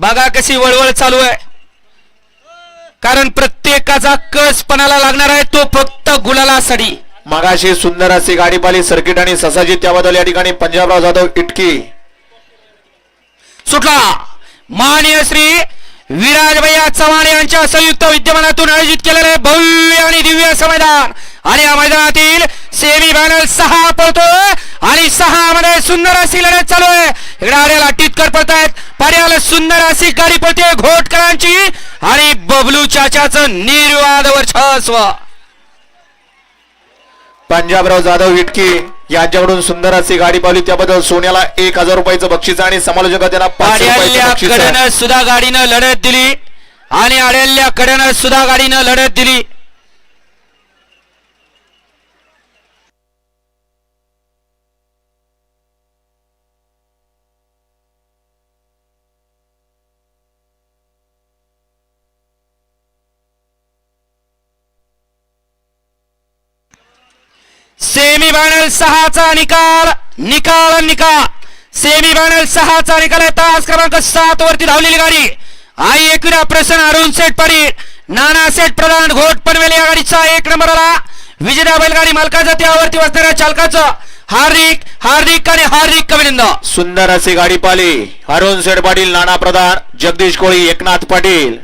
बघा कशी वळवळ चालू आहे. कारण प्रत्येकाचा कस पणाला लागणार आहे तो फक्त गुलालासाठी मगाशी सुंदर अशी गाडी पाली सर्किट आणि ससाजी त्याबद्दल या ठिकाणी पंजाबराव जाधव इटकी. सुटला. माननीय श्री विराजभैया चव्हाण यांच्या संयुक्त विद्यमानातून आयोजित केलेले भव्य आणि दिव्य असं मैदान. आणि या मैदानातील सेमी फायनल सहा पळतो आणि सहा मध्ये सुंदर अशी लढत चालू आहे. इकडे आड्याला टिटकर पळतायत. पाड्याला सुंदर अशी गाडी पळते घोटकरांची आणि बबलू चाचाचं निर्वाद वर्चस्व. पंजाबराव जाधव इटकी यांच्याकडून सुंदर अशी गाडी पावली त्याबद्दल सोन्याला एक हजार रुपयाचं बक्षीस आणि समालोचक त्यांना पाचशे रुपयाचं आड्याल्या बक्षीस आहे. कडेनं सुद्धा गाडीनं लढत दिली. आणि आड्याल्या कडेनं सुद्धा गाडीनं लढत दिली. सेमी फायनल सहाचा निकाल निकाल निकाल. सेमी फायनल सहाचा निकाल आहे. तास क्रमांक सात वरती धावलेली गाडी. आई एकविरा प्रसन्न अरुण सेठ पाटील नाना सेठ प्रधान घोट पनवेल या गाडीचा एक नंबर आला विजेता बैलगाडी मालकाचा त्यावरती वाचणाऱ्या चालकाचं. हार्दिक हार्दिक आणि हार्दिक अभिनंदन. सुंदर असे गाडी पाली अरुण सेठ पाटील नाना प्रधान जगदीश कोळी एकनाथ पाटील.